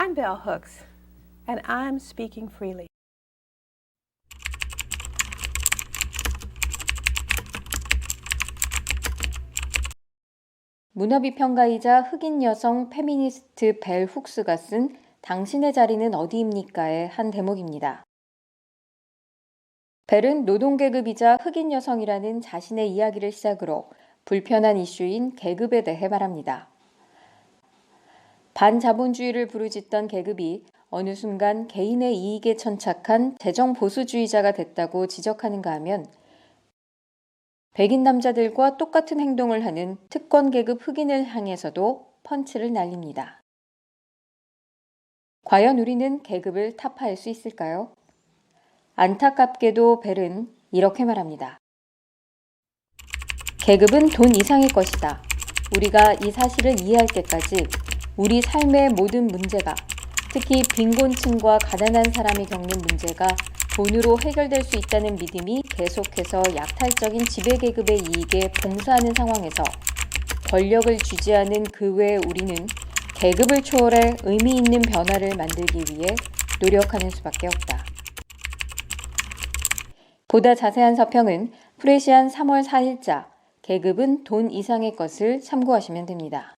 I'm Bell Hooks, and I'm speaking freely. 문화비평가이자 흑인 여성 페미니스트 벨 훅스가 쓴 당신의 자리는 어디입니까의 한 대목입니다. 벨은 노동계급이자 흑인 여성이라는 자신의 이야기를 시작으로 불편한 이슈인 계급에 대해 말합니다. 반자본주의를 부르짖던 계급이 어느 순간 개인의 이익에 천착한 재정 보수주의자가 됐다고 지적하는가 하면 백인 남자들과 똑같은 행동을 하는 특권 계급 흑인을 향해서도 펀치를 날립니다. 과연 우리는 계급을 타파할 수 있을까요? 안타깝게도 벨은 이렇게 말합니다. 계급은 돈 이상의 것이다. 우리가 이 사실을 이해할 때까지 우리 삶의 모든 문제가 특히 빈곤층과 가난한 사람이 겪는 문제가 돈으로 해결될 수 있다는 믿음이 계속해서 약탈적인 지배계급의 이익에 봉사하는 상황에서 권력을 쥐지하는 그 외에 우리는 계급을 초월해 의미 있는 변화를 만들기 위해 노력하는 수밖에 없다. 보다 자세한 서평은 프레시안 3월 4일자 계급은 돈 이상의 것을 참고하시면 됩니다.